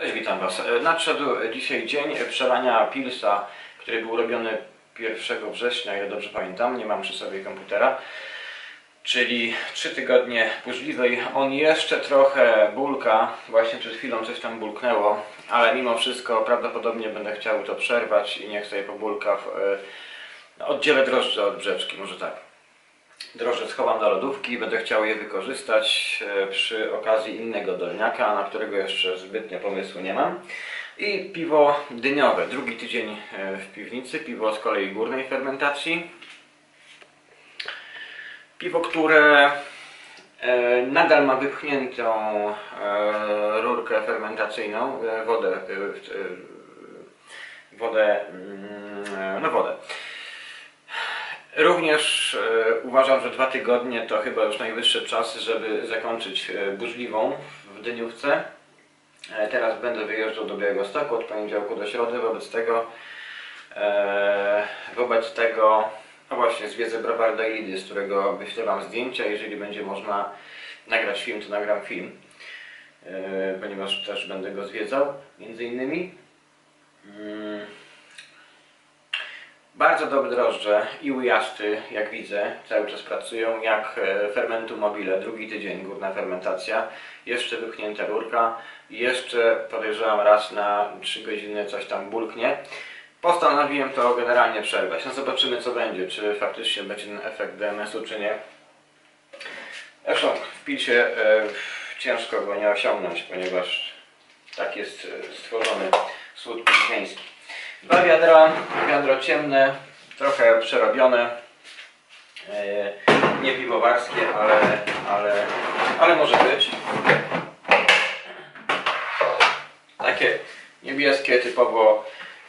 Cześć, witam Was. E, Nadszedł dzisiaj dzień przelania Pilsa, który był robiony 1 września, ile dobrze pamiętam, nie mam przy sobie komputera. Czyli 3 tygodnie burzliwej. On jeszcze trochę bulka, właśnie przed chwilą coś tam bulknęło, ale mimo wszystko prawdopodobnie będę chciał to przerwać i niech sobie pobulka w e, oddziele drożdży od brzeczki, może tak. Drożdże schowam do lodówki, będę chciał je wykorzystać e, przy okazji innego dolniaka, na którego jeszcze zbytnio pomysłu nie mam. I piwo dyniowe, drugi tydzień e, w piwnicy, piwo z kolei górnej fermentacji. Piwo, które e, nadal ma wypchniętą rurkę fermentacyjną, wodę, wodę, mm, no wodę. Również e, uważam, że dwa tygodnie to chyba już najwyższy czas, żeby zakończyć e, burzliwą w Dyniówce. E, teraz będę wyjeżdżał do Białego Stoku od poniedziałku do środy, wobec tego wobec tego no właśnie zwiedzę Lidy, z którego wyślę Wam zdjęcia. Jeżeli będzie można nagrać film, to nagram film, ponieważ też będę go zwiedzał między innymi. Bardzo dobre drożdże i ujaszty, jak widzę, cały czas pracują, jak e, fermentu mobile, drugi tydzień górna fermentacja, jeszcze wypchnięta rurka, jeszcze podejrzewam raz na 3 godziny coś tam bulknie. Postanowiłem to generalnie przerwać. No zobaczymy co będzie, czy faktycznie będzie ten efekt DMS-u, czy nie. Zresztą w pilsie e, ciężko go nie osiągnąć, ponieważ tak jest e, stworzony słód pilźnieński. Dwa wiadra, wiadro ciemne, trochę przerobione. E, nie piwowarskie, ale, ale, ale może być. Takie niebieskie, typowo,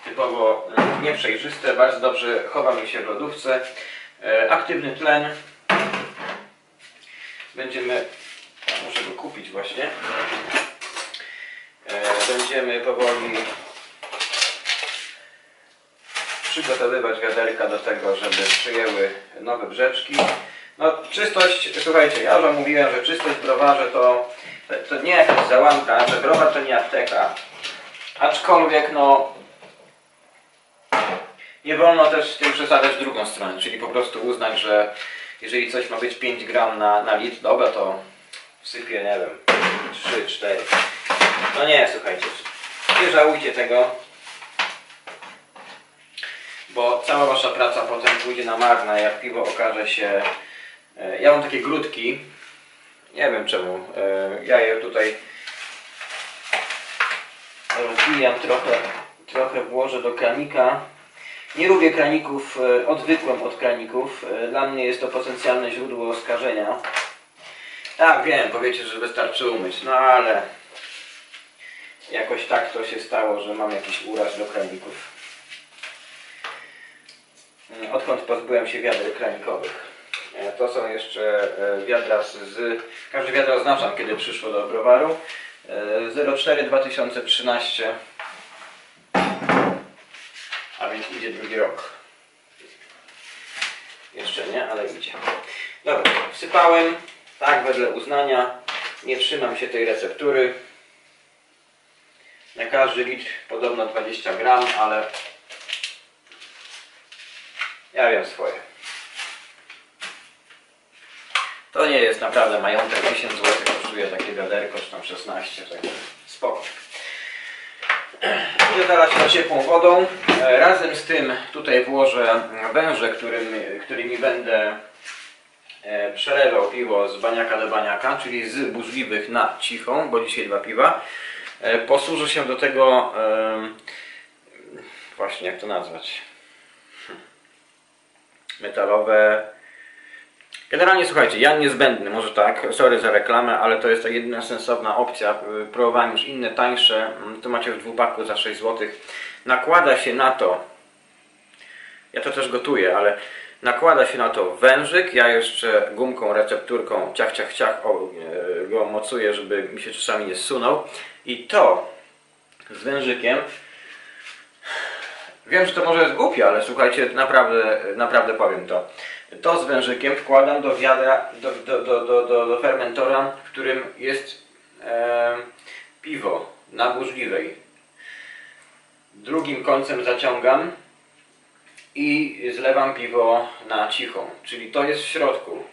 typowo nieprzejrzyste, bardzo dobrze chowa mi się w lodówce. E, aktywny tlen. Będziemy, muszę go kupić właśnie. E, będziemy powoli przygotowywać wiaderka do tego, żeby przyjęły nowe brzeczki. No czystość, słuchajcie, ja już mówiłem, że czystość w browarze to, to, to nie jakaś załamka, że browar to nie apteka. Aczkolwiek no nie wolno też tym przesadzać w drugą stronę, czyli po prostu uznać, że jeżeli coś ma być 5 gram na, na litr, dobra to wsypię, nie wiem, 3, 4. No nie, słuchajcie, nie żałujcie tego bo cała wasza praca potem pójdzie na marne, jak piwo okaże się... E, ja mam takie grudki, nie wiem czemu, e, ja je tutaj rozbijam trochę, trochę włożę do kranika. Nie lubię kraników, e, odwykłem od kraników, dla mnie jest to potencjalne źródło skażenia. Tak, wiem, powiecie, że wystarczy umyć, no ale jakoś tak to się stało, że mam jakiś uraz do kraników. Mm, odkąd pozbyłem się wiader kranikowych. E, to są jeszcze e, wiadra z... Każdy wiadro oznaczam, kiedy przyszło do browaru. 04 2013 a więc idzie drugi rok. Jeszcze nie, ale idzie. Dobra, wsypałem, tak wedle uznania. Nie trzymam się tej receptury. Na każdy litr podobno 20 gram, ale ja wiem swoje. To nie jest naprawdę majątek 1000 zł kosztuje takie wiaderko, czy tam 16, tak spoko. Idę zalać to ciepłą wodą. E, razem z tym tutaj włożę węże, którym, którymi będę e, przelewał piwo z baniaka do baniaka, czyli z burzliwych na cichą, bo dzisiaj dwa piwa. E, posłużę się do tego właśnie jak to nazwać metalowe. Generalnie słuchajcie, ja niezbędny, może tak, sorry za reklamę, ale to jest ta jedyna sensowna opcja. Próbowałem już inne tańsze, to macie w dwupaku za 6 zł. Nakłada się na to, ja to też gotuję, ale nakłada się na to wężyk, ja jeszcze gumką, recepturką ciach, ciach, ciach go mocuję, żeby mi się czasami nie zsunął. I to z wężykiem Wiem, że to może jest głupie, ale słuchajcie, naprawdę, naprawdę powiem to. To z wężykiem wkładam do wiadra, do, do, do, do, do, fermentora, w którym jest e, piwo na burzliwej. Drugim końcem zaciągam i zlewam piwo na cichą. Czyli to jest w środku.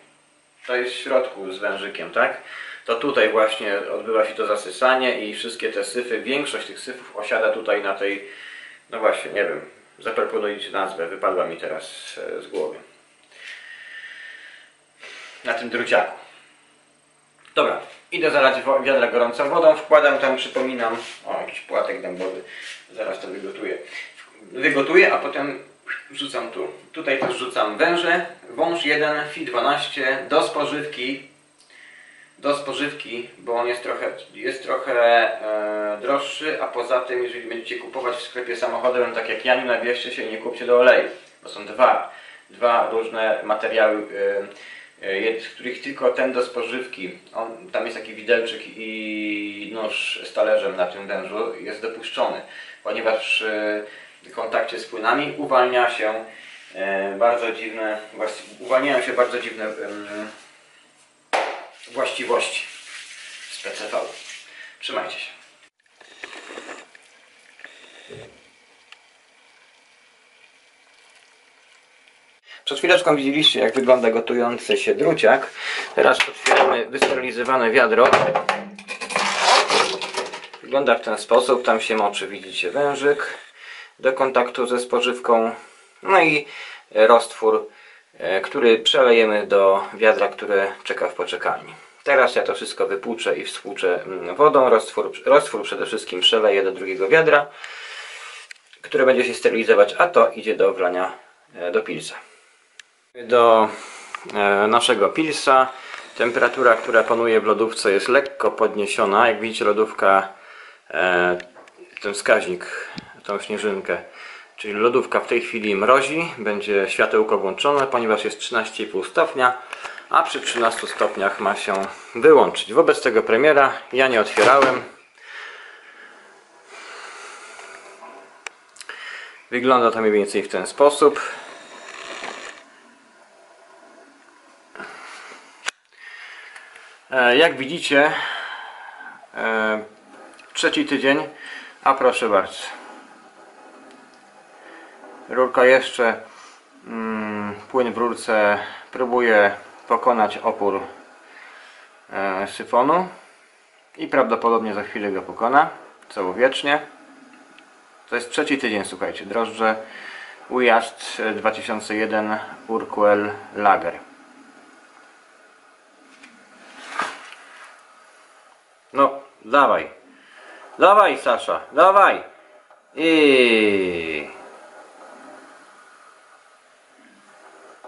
To jest w środku z wężykiem, tak? To tutaj właśnie odbywa się to zasysanie i wszystkie te syfy, większość tych syfów osiada tutaj na tej, no właśnie, nie wiem, zaproponujcie nazwę, wypadła mi teraz e, z głowy. Na tym druciaku. Dobra, idę zalać wiadra gorącą wodą, wkładam tam, przypominam, o jakiś płatek dębowy, zaraz to wygotuję. Wygotuję, a potem wrzucam tu. Tutaj też wrzucam węże, wąż 1, fi 12 do spożywki, do spożywki, bo on jest trochę, jest trochę e, droższy, a poza tym, jeżeli będziecie kupować w sklepie samochodowym, tak jak ja, nie nabierzcie się i nie kupcie do oleju, bo są dwa, dwa różne materiały, e, e, z których tylko ten do spożywki, on, tam jest taki widelczyk i nóż z talerzem na tym wężu jest dopuszczony, ponieważ przy kontakcie z płynami uwalnia się e, bardzo dziwne, uwalniają się bardzo dziwne właściwości z PCV. Trzymajcie się. Przed chwileczką widzieliście jak wygląda gotujący się druciak. Teraz otwieramy wysterylizowane wiadro. Wygląda w ten sposób. Tam się moczy, widzicie, wężyk do kontaktu ze spożywką. No i roztwór, który przelejemy do wiadra, które czeka w poczekalni. Teraz ja to wszystko wypłuczę i wspłuczę mm, wodą. Roztwór, roztwór przede wszystkim przeleję do drugiego wiadra, które będzie się sterylizować, a to idzie do wlania e, do pilsa. Do e, naszego pilsa temperatura, która panuje w lodówce jest lekko podniesiona. Jak widzicie lodówka, e, ten wskaźnik, tą śnieżynkę, czyli lodówka w tej chwili mrozi, będzie światełko włączone, ponieważ jest 13,5 stopnia, a przy 13 stopniach ma się wyłączyć. Wobec tego premiera ja nie otwierałem. Wygląda to mniej więcej w ten sposób. E, Jak widzicie, e, trzeci tydzień, a proszę bardzo. Rurka jeszcze, mm, płyn w rurce próbuje pokonać opór e, syfonu i prawdopodobnie za chwilę go pokona, całowiecznie. To jest trzeci tydzień, słuchajcie, drożdże Ujazd e, 2001 Urquell Lager. No, dawaj. Dawaj, Sasza, dawaj. I.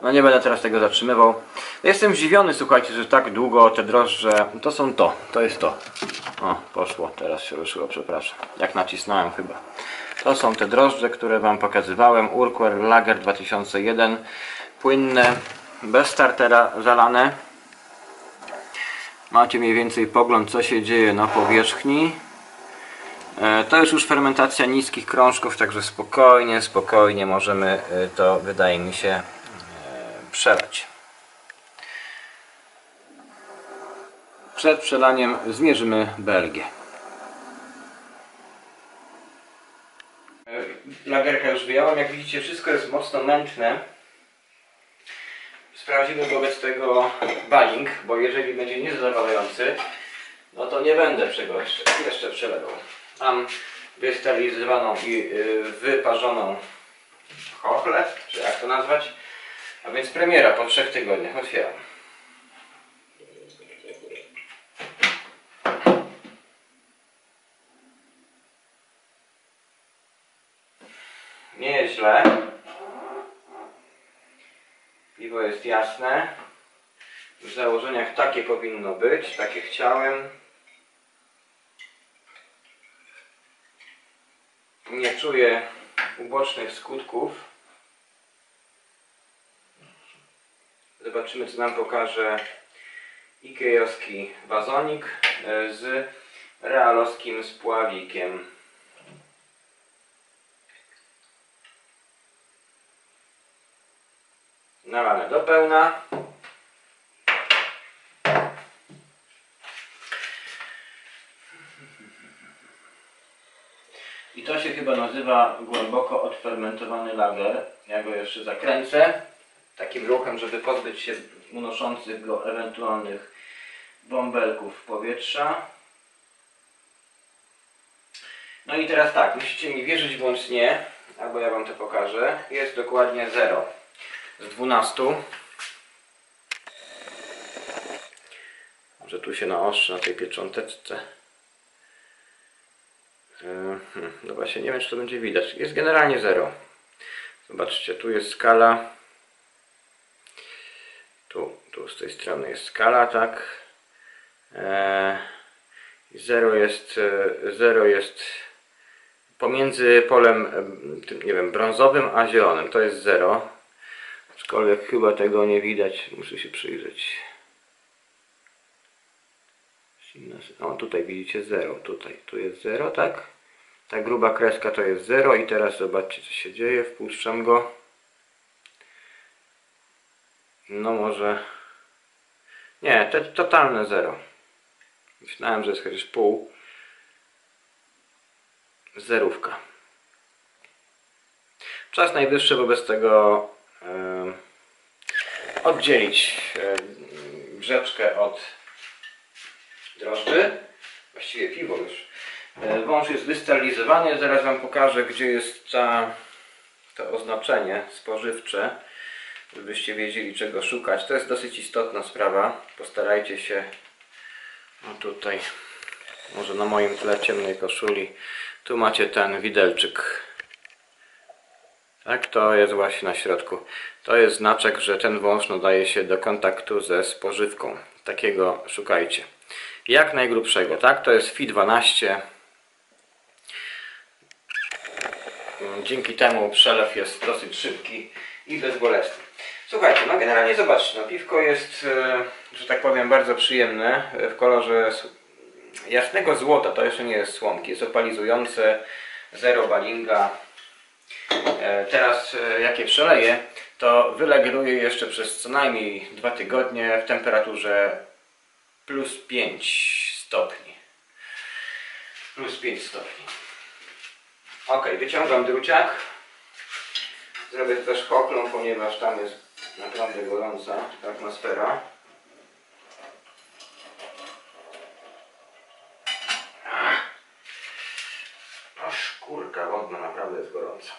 No nie będę teraz tego zatrzymywał. Jestem zdziwiony, słuchajcie, że tak długo te drożdże. To są to, to jest to. O, poszło, teraz się ruszyło, przepraszam. Jak nacisnąłem chyba. To są te drożdże, które Wam pokazywałem. Urquell Lager 2001. Płynne, bez startera zalane. Macie mniej więcej pogląd, co się dzieje na powierzchni. E, To jest już fermentacja niskich krążków, także spokojnie, spokojnie możemy e, to, wydaje mi się, przelać. Przed przelaniem zmierzymy Belgię. Lagerkę już wyjąłem, jak widzicie wszystko jest mocno mętne. Sprawdzimy wobec tego baling, bo jeżeli będzie niezadowalający, no to nie będę czego jeszcze, jeszcze przelewał. Mam wysterylizowaną i y, wyparzoną chochlę, czy jak to nazwać. A więc premiera po trzech tygodniach. Otwieram. Nie jest źle. Piwo jest jasne. W założeniach takie powinno być, takie chciałem. Nie czuję ubocznych skutków. Zobaczymy co nam pokaże ikejowski wazonik e, z realowskim spławikiem. Nalane do pełna. I to się chyba nazywa głęboko odfermentowany lager. Ja go jeszcze zakręcę takim ruchem, żeby pozbyć się unoszących go ewentualnych bąbelków powietrza. No i teraz tak, musicie mi wierzyć bądź nie, albo ja Wam to pokażę. Jest dokładnie 0 z 12. Może tu się naostrzy na tej piecząteczce. Yy, hmm, No właśnie, nie wiem czy to będzie widać. Jest generalnie 0. Zobaczcie, tu jest skala. Tu, z tej strony jest skala, tak. Eee, 0 jest, 0 jest pomiędzy polem, em, tym, nie wiem, brązowym a zielonym. To jest 0. Aczkolwiek chyba tego nie widać. Muszę się przyjrzeć. O, tutaj widzicie 0. Tutaj, tu jest 0, tak? Ta gruba kreska to jest 0 i teraz zobaczcie co się dzieje. Wpuszczam go. No może... Nie, to totalne 0. Myślałem, że jest chociaż pół. Zerówka. Czas najwyższy wobec tego em, oddzielić em, brzeczkę od drożdży. Właściwie piwo już. E, Wąż jest wystylizowany. Zaraz Wam pokażę, gdzie jest ta, to oznaczenie spożywcze, żebyście wiedzieli, czego szukać. To jest dosyć istotna sprawa. Postarajcie się no tutaj, może na moim tle ciemnej koszuli, tu macie ten widelczyk. Tak, to jest właśnie na środku. To jest znaczek, że ten wąż nadaje się do kontaktu ze spożywką. Takiego szukajcie. Jak najgrubszego, tak? To jest FI12. Mm, Dzięki temu przelew jest dosyć szybki i bezbolesny. Słuchajcie, no generalnie zobaczcie, no piwko jest, e, że tak powiem, bardzo przyjemne e, w kolorze jasnego złota, to jeszcze nie jest słomki, jest opalizujące, zero balinga. E, Teraz jak je przeleję, to wylegeruję jeszcze przez co najmniej dwa tygodnie w temperaturze plus 5 stopni. Plus 5 stopni. Ok, wyciągam druciak. Zrobię też choklą, ponieważ tam jest naprawdę gorąca atmosfera. O szkórka wodna naprawdę jest gorąca.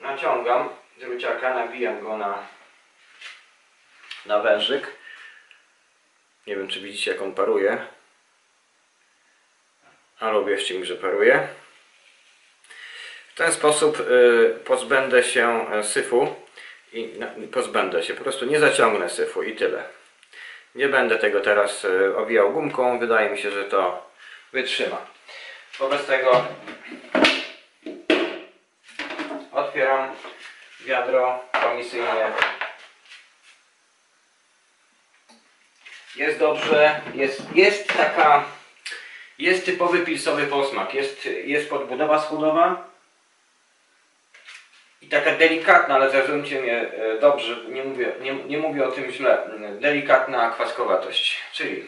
Naciągam druciaka, nabijam go na, na wężyk. Nie wiem czy widzicie jak on paruje. Ale uwierzcie mi, że paruje. Ten sposób y, pozbędę się e, syfu i pozbędę się, po prostu nie zaciągnę syfu i tyle. Nie będę tego teraz y, owijał gumką, wydaje mi się, że to wytrzyma. Wobec tego otwieram wiadro komisyjnie. Jest dobrze, jest, jest taka, jest typowy pilsowy posmak, jest, jest podbudowa schodowa taka delikatna, ale zrozumcie mnie e, dobrze, nie mówię, nie, nie mówię o tym źle, delikatna kwaskowatość, czyli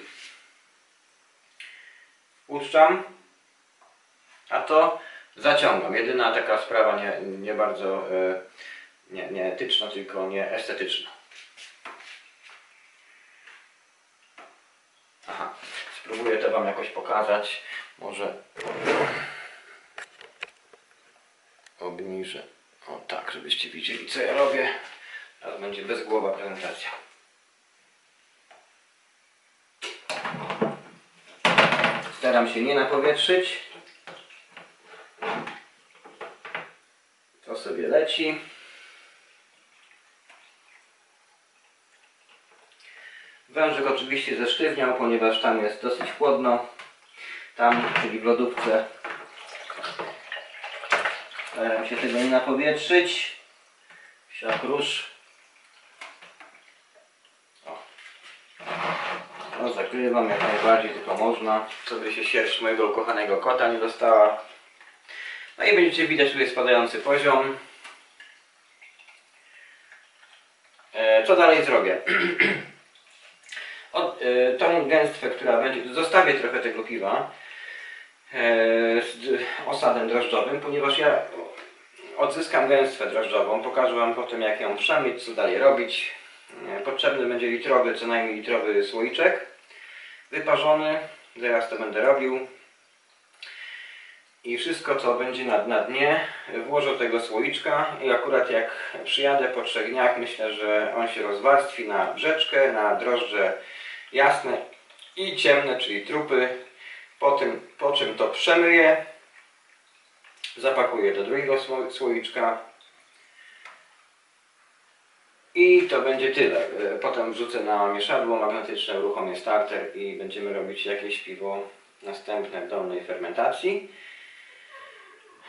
puszczam, a to zaciągam. Jedyna taka sprawa nie, nie bardzo e, nie, nie etyczna, tylko nie estetyczna. Aha, spróbuję to Wam jakoś pokazać. Może obniżę. O tak, żebyście widzieli co ja robię. Teraz będzie bezgłowa prezentacja. Staram się nie napowietrzyć. To sobie leci. Wężyk oczywiście zesztywniał, ponieważ tam jest dosyć chłodno. Tam, czyli w lodówce. Staram się tego nie napowietrzyć. Siak róż. No, zakrywam jak najbardziej, tylko można. Żeby się sierść mojego ukochanego kota nie dostała. No i będziecie widać tutaj spadający poziom. E, Co dalej zrobię? Od, e, tą gęstwę, która będzie, zostawię trochę tego piwa. E, osadem drożdżowym, ponieważ ja odzyskam gęstwę drożdżową. Pokażę Wam potem jak ją przemyć, co dalej robić. Potrzebny będzie litrowy, co najmniej litrowy słoiczek wyparzony. Zaraz to będę robił. I wszystko co będzie na, na dnie włożę tego słoiczka i akurat jak przyjadę po trzech dniach myślę, że on się rozwarstwi na brzeczkę, na drożdże jasne i ciemne, czyli trupy. Po, tym, po czym to przemyję, zapakuję do drugiego sło- słoiczka i to będzie tyle. E, Potem wrzucę na mieszadło magnetyczne, uruchomię starter i będziemy robić jakieś piwo następne w dolnej fermentacji.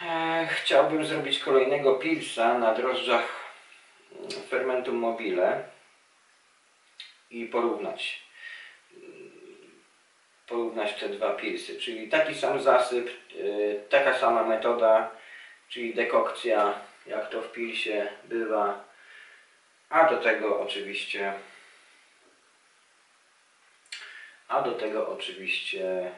E, Chciałbym zrobić kolejnego pilsa na drożdżach mm, fermentum mobile i porównać porównać te dwa pilsy, czyli taki sam zasyp, y, taka sama metoda, czyli dekokcja, jak to w pilsie bywa, a do tego oczywiście a do tego oczywiście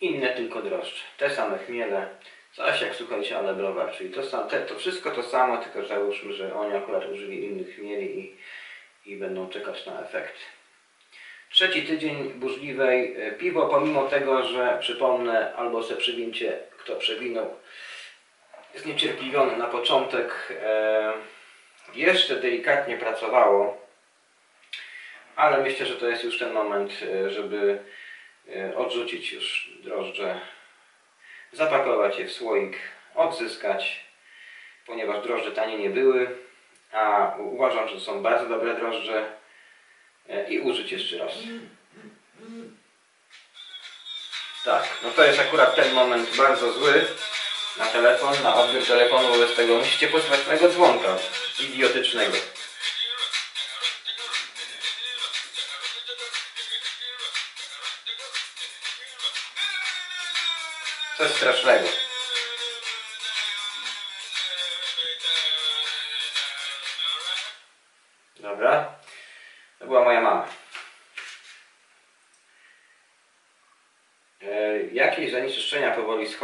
inne tylko drożdże, te same chmiele, coś jak słuchajcie, ale browar, czyli to, sam, te, to wszystko to samo, tylko załóżmy, że oni akurat użyli innych chmieli i, i będą czekać na efekty. Trzeci tydzień burzliwej e, piwo, pomimo tego, że przypomnę, albo se przywincie, kto przewinął, zniecierpliwiony na początek, e, jeszcze delikatnie pracowało, ale myślę, że to jest już ten moment, e, żeby e, odrzucić już drożdże, zapakować je w słoik, odzyskać, ponieważ drożdże tanie nie były, a uważam, że są bardzo dobre drożdże, i użyć jeszcze raz. Tak, no to jest akurat ten moment bardzo zły na telefon, na odbiór telefonu, wobec tego musicie posłuchać mojego dzwonka idiotycznego. Coś strasznego.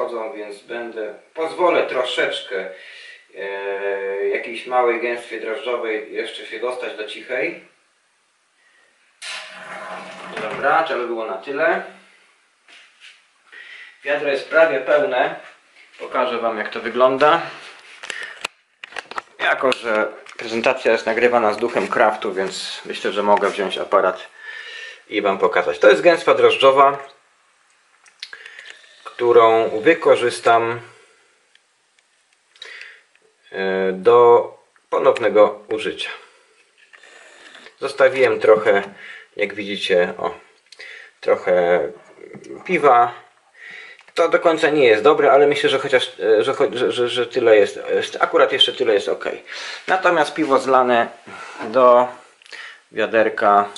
Powoli schodzą, więc będę, pozwolę troszeczkę e, jakiejś małej gęstwie drożdżowej jeszcze się dostać do cichej. Dobra, to by było na tyle. Wiadro jest prawie pełne. Pokażę Wam jak to wygląda. Jako, że prezentacja jest nagrywana z duchem kraftu, więc myślę, że mogę wziąć aparat i Wam pokazać. To jest gęstwa drożdżowa, którą wykorzystam e, do ponownego użycia. Zostawiłem trochę, jak widzicie, o, trochę piwa. To do końca nie jest dobre, ale myślę, że chociaż e, że, że, że, tyle jest, akurat jeszcze tyle jest ok. Natomiast piwo zlane do wiaderka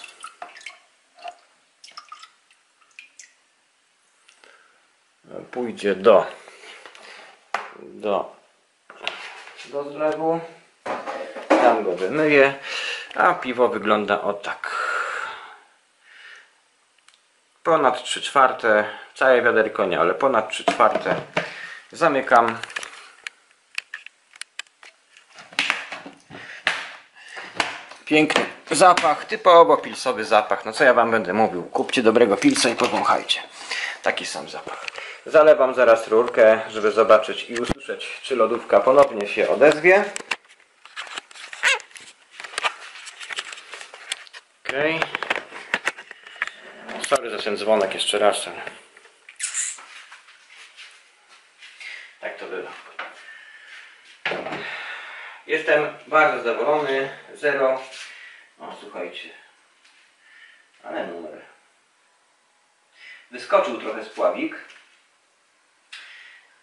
pójdzie do do do zlewu. Tam go wymyję a piwo wygląda o tak. Ponad 3 czwarte całe wiaderko nie, ale ponad 3 czwarte zamykam. Piękny zapach, typowo pilsowy zapach. No co ja wam będę mówił, kupcie dobrego pilsa i powąchajcie taki sam zapach zalewam zaraz rurkę, żeby zobaczyć i usłyszeć czy lodówka ponownie się odezwie Okej. Sorry za ten dzwonek jeszcze raz. Tak to bywa. Jestem bardzo zadowolony. Zero. O, słuchajcie. Ale numer. Wyskoczył trochę spławik.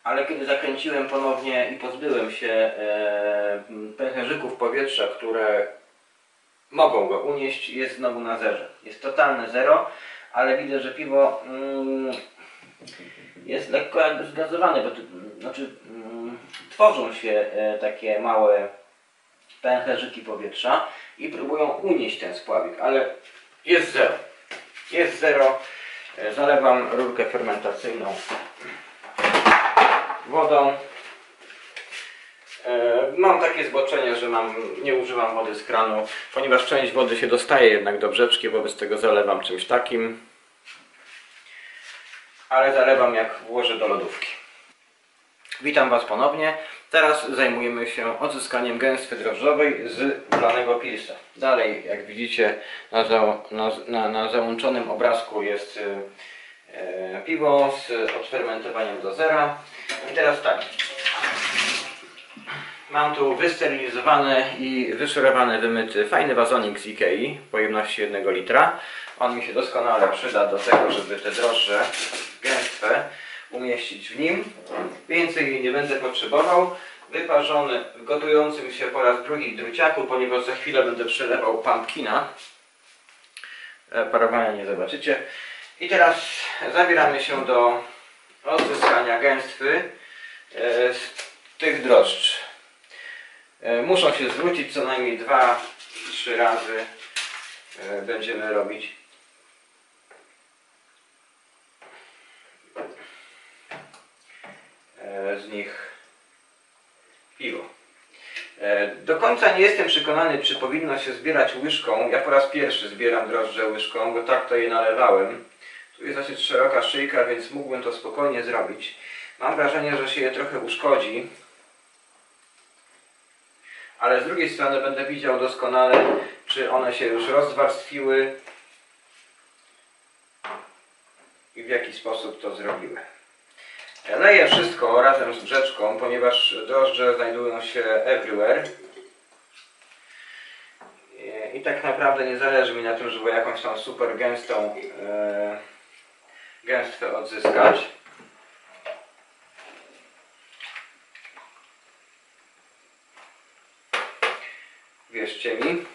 Ale kiedy zakręciłem ponownie i pozbyłem się e, pęcherzyków powietrza, które mogą go unieść, jest znowu na zerze. Jest totalne zero, ale widzę, że piwo mm, jest lekko jakby zgazowane, bo to, znaczy mm, tworzą się e, takie małe pęcherzyki powietrza i próbują unieść ten spławik, ale jest zero. Jest zero. E, Zalewam rurkę fermentacyjną wodą. E, Mam takie zboczenie, że mam, nie używam wody z kranu, ponieważ część wody się dostaje jednak do brzeczki, wobec tego zalewam czymś takim. Ale zalewam jak włożę do lodówki. Witam Was ponownie. Teraz zajmujemy się odzyskaniem gęstwy drożdżowej z wlanego pilsa. Dalej, jak widzicie na, za, na, na, na załączonym obrazku jest y, e, piwo z odfermentowaniem do zera. I teraz tak. Mam tu wysterylizowany i wyszorowany, wymyty fajny wazonik z Ikei pojemności 1 litra. On mi się doskonale przyda do tego, żeby te drożdże gęstwe umieścić w nim. Więcej jej nie będę potrzebował. Wyparzony w gotującym się po raz drugi druciaku, ponieważ za chwilę będę przelewał pumpkina. E, Parowania nie zobaczycie. I teraz zabieramy się do odzyskania gęstwy e, z tych drożdż. E, Muszą się zwrócić co najmniej 2-3 razy. Będziemy robić e, z nich piwo. E, Do końca nie jestem przekonany, czy powinno się zbierać łyżką. Ja po raz pierwszy zbieram drożdże łyżką, bo tak to je nalewałem. Tu jest dosyć szeroka szyjka, więc mógłbym to spokojnie zrobić. Mam wrażenie, że się je trochę uszkodzi. Ale z drugiej strony będę widział doskonale, czy one się już rozwarstwiły i w jaki sposób to zrobiły. Leję wszystko razem z brzeczką, ponieważ drożdże znajdują się everywhere. I- I tak naprawdę nie zależy mi na tym, żeby jakąś tam super gęstą e, gęstwę odzyskać. Wierzcie mi.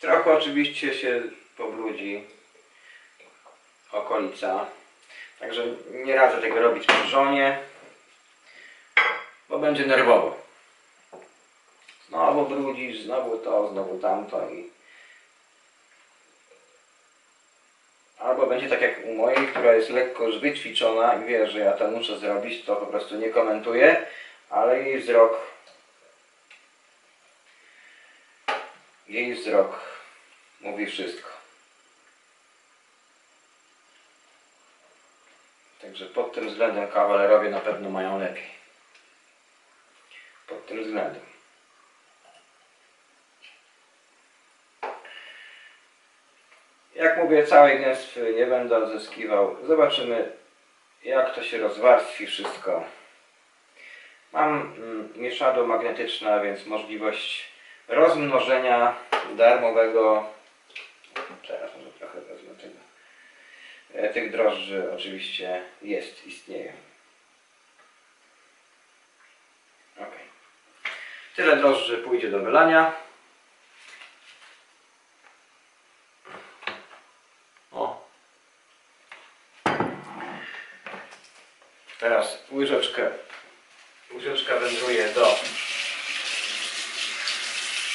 Trochę oczywiście się pobrudzi okolica. Także nie radzę tego robić przy żonie, bo będzie nerwowo. Znowu brudzisz, znowu to, znowu tamto i albo będzie tak jak u mojej, która jest lekko już wyćwiczona i wie, że ja to muszę zrobić, to po prostu nie komentuję, ale jej wzrok jej wzrok mówi wszystko. Także pod tym względem kawalerowie na pewno mają lepiej. Pod tym względem. Jak mówię, całej gęstwy nie będę odzyskiwał. Zobaczymy, jak to się rozwarstwi wszystko. Mam mm, mieszadło magnetyczne, więc możliwość rozmnożenia darmowego. Teraz może trochę wezmę tego. E, Tych drożdży oczywiście jest, istnieje. Ok. Tyle drożdży pójdzie do wylania. O. Teraz łyżeczkę, łyżeczka wędruje do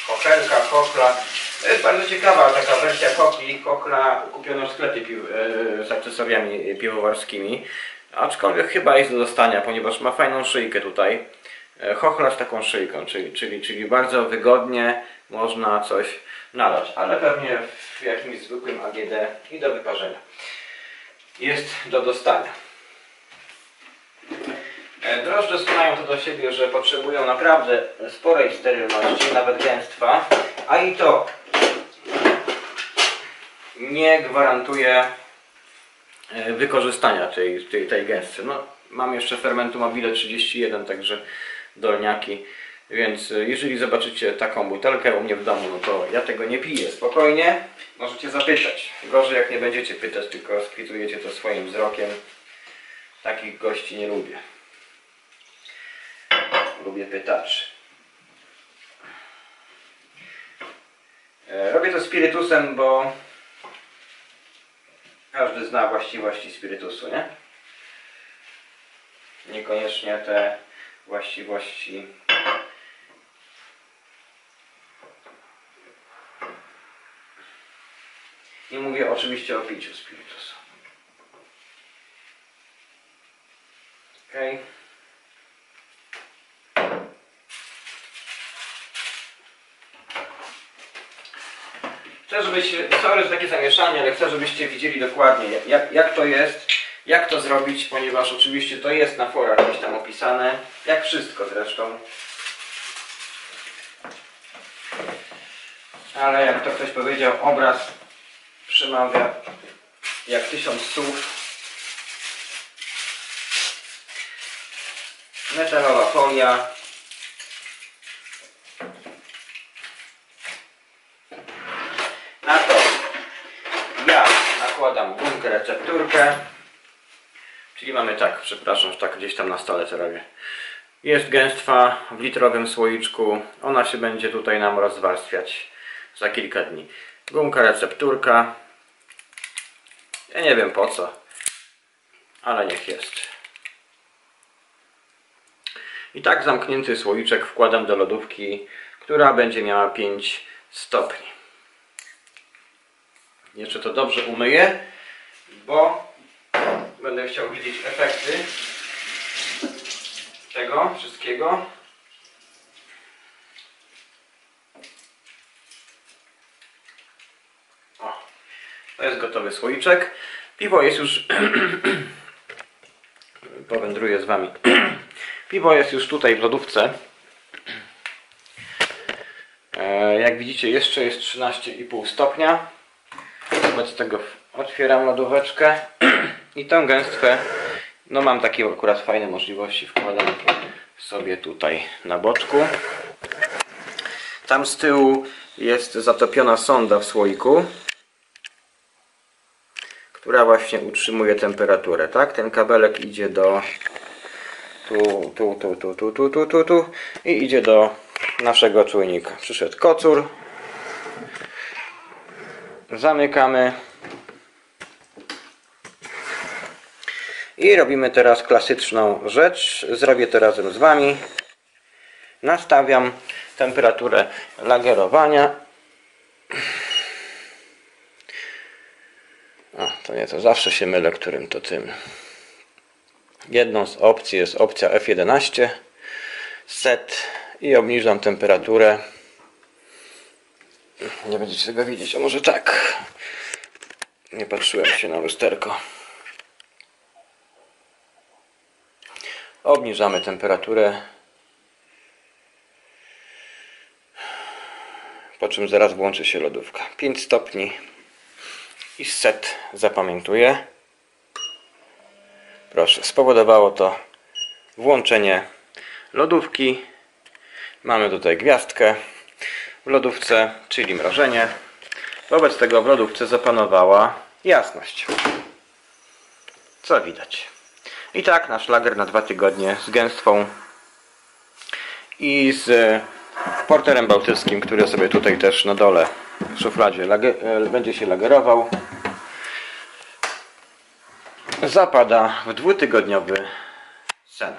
kochelka, kokla. To jest bardzo ciekawa taka wersja kokli. Kokla kupiono w sklepie e, z akcesoriami piwowarskimi. Aczkolwiek chyba jest do dostania, ponieważ ma fajną szyjkę tutaj. E, Chochla z taką szyjką, czyli, czyli, czyli bardzo wygodnie można coś nalać, ale pewnie w jakimś zwykłym AGD i do wyparzenia. Jest do dostania. E, Drożdże mają to do siebie, że potrzebują naprawdę sporej sterylności, nawet gęstwa, a i to nie gwarantuje e, wykorzystania tej, tej, tej gęstwy. No, mam jeszcze fermentu mobile 31, także dolniaki, więc e, jeżeli zobaczycie taką butelkę u mnie w domu, no to ja tego nie piję. Spokojnie, możecie zapytać. Gorzej jak nie będziecie pytać, tylko skwitujecie to swoim wzrokiem. Takich gości nie lubię. Lubię pytaczy. E, Robię to spirytusem, bo każdy zna właściwości spirytusu, nie? Niekoniecznie te właściwości Nie mówię oczywiście o piciu spirytusu. Okej. Chcę, żebyście, sorry, że takie zamieszanie, ale chcę, żebyście widzieli dokładnie, jak, jak to jest, jak to zrobić, ponieważ oczywiście to jest na forach gdzieś tam opisane, jak wszystko zresztą. Ale jak to ktoś powiedział, obraz przemawia jak tysiąc słów. Metalowa folia. Na to ja nakładam gumkę recepturkę. Czyli mamy tak, przepraszam, że tak gdzieś tam na stole to robię. Jest gęstwa w litrowym słoiczku. Ona się będzie tutaj nam rozwarstwiać za kilka dni. Gumka recepturka. Ja nie wiem po co, ale niech jest. I tak zamknięty słoiczek wkładam do lodówki, która będzie miała 5 stopni. Jeszcze to dobrze umyję, bo będę chciał widzieć efekty tego wszystkiego. O, to jest gotowy słoiczek. Piwo jest już... Powędruję z Wami. Piwo jest już tutaj w lodówce. E, Jak widzicie jeszcze jest 13,5 stopnia. Wobec tego otwieram lodóweczkę i tą gęstwę, no mam takie akurat fajne możliwości, wkładam sobie tutaj na boczku. Tam z tyłu jest zatopiona sonda w słoiku, która właśnie utrzymuje temperaturę, tak? Ten kabelek idzie do tu, tu, tu, tu, tu, tu, tu, tu, tu i idzie do naszego czujnika. Przyszedł kocur. Zamykamy. I robimy teraz klasyczną rzecz. Zrobię to razem z Wami. Nastawiam temperaturę lagerowania. A, to nie, to zawsze się mylę, którym to tym. Jedną z opcji jest opcja F11 set i obniżam temperaturę. Nie będziecie tego widzieć, a może tak. Nie patrzyłem się na lusterko. Obniżamy temperaturę. Po czym zaraz włączy się lodówka. 5 stopni i set zapamiętuje. Proszę, spowodowało to włączenie lodówki. Mamy tutaj gwiazdkę w lodówce, czyli mrożenie. Wobec tego w lodówce zapanowała jasność. Co widać. I tak nasz lager na dwa tygodnie z gęstwą i z porterem bałtyckim, który sobie tutaj też na dole w szufladzie lager- będzie się lagerował zapada w dwutygodniowy sen.